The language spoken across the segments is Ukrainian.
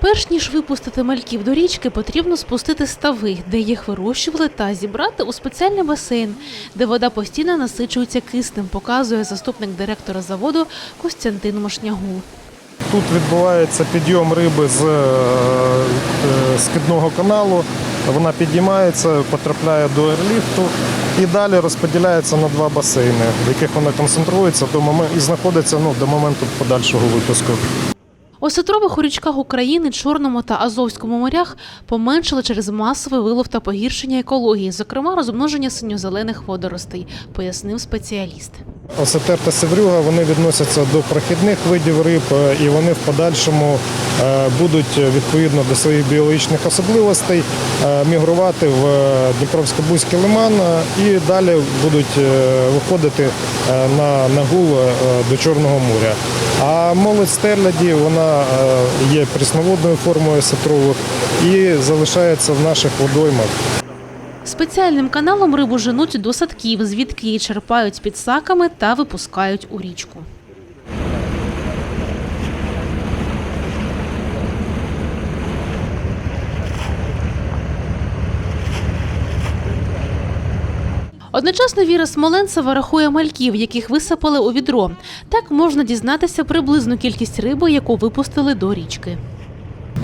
Перш ніж випустити мальків до річки, потрібно спустити стави, де їх вирощували, та зібрати у спеціальний басейн, де вода постійно насичується киснем, показує заступник директора заводу Костянтин Мошнягул. Тут відбувається підйом риби з е, е, скидного каналу. Вона підіймається, потрапляє до ерліфту і далі розподіляється на два басейни, в яких вона концентрується до момен- і знаходиться ну, до моменту подальшого випуску. У сетрових у річках України, Чорному та Азовському морях поменшили через масовий вилов та погіршення екології, зокрема розмноження синьо-зелених водоростей, пояснив спеціаліст. Осетер та севрюга вони відносяться до прохідних видів риб, е, і вони в подальшому е, будуть е, відповідно до своїх біологічних особливостей мігрувати в Дніпровсько-Бузький лиман і далі будуть виходити на нагул до Чорного моря. А молодь стерляді вона є прісноводною формою сетрових і залишається в наших водоймах. Спеціальним каналом рибу женуть до садків, звідки її черпають підсаками та випускають у річку. Одночасно Віра Смоленцева рахує мальків, яких висипали у відро. Так можна дізнатися приблизну кількість риби, яку випустили до річки.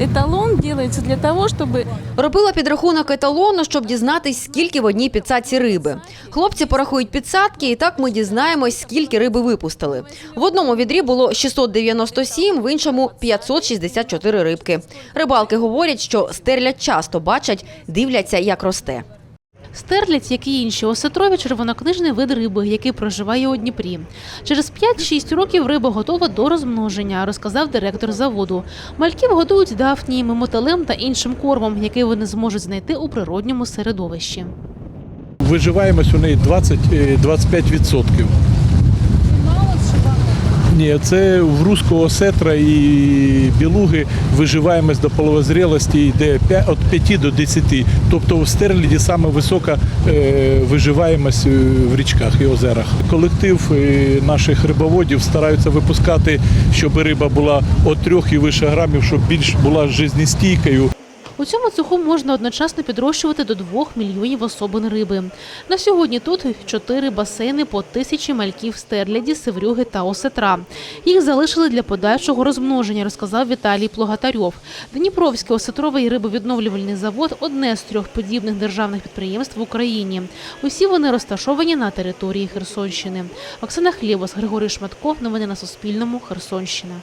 Еталон делается для того, щоб Робила підрахунок еталону, щоб дізнатись, скільки в одній підсадці риби. Хлопці порахують підсадки, і так ми дізнаємось, скільки риби випустили. В одному відрі було 697, в іншому 564 рибки. Рибалки говорять, що стерлять часто бачать, дивляться, як росте. Стерлядь, як і інші осетрові, червонокнижний вид риби, який проживає у Дніпрі. Через 5-6 років риба готова до розмноження, розказав директор заводу. Мальків годують дафніями, мотилем та іншим кормом, який вони зможуть знайти у природньому середовищі. Виживаємось у неї 20, е, 25%. Ні, це в руського осетра і білуги виживаємость до половозрілості йде від 5 до 10. Тобто в стерліді саме висока е, виживаємость е, в річках і озерах. Колектив е, наших рибоводів стараються випускати, щоб риба була від 3 і вище грамів, щоб більш була жизнестійкою. У цьому цеху можна одночасно підрощувати до 2 мільйонів особин риби. На сьогодні тут чотири басейни по тисячі мальків стерляді, севрюги та осетра. Їх залишили для подальшого розмноження, розказав Віталій Плогатарьов. Дніпровський осетровий рибовідновлювальний завод одне з трьох подібних державних підприємств в Україні. Усі вони розташовані на території Херсонщини. Оксана Хлєбос, Григорій Шматко. Новини на Суспільному. Херсонщина.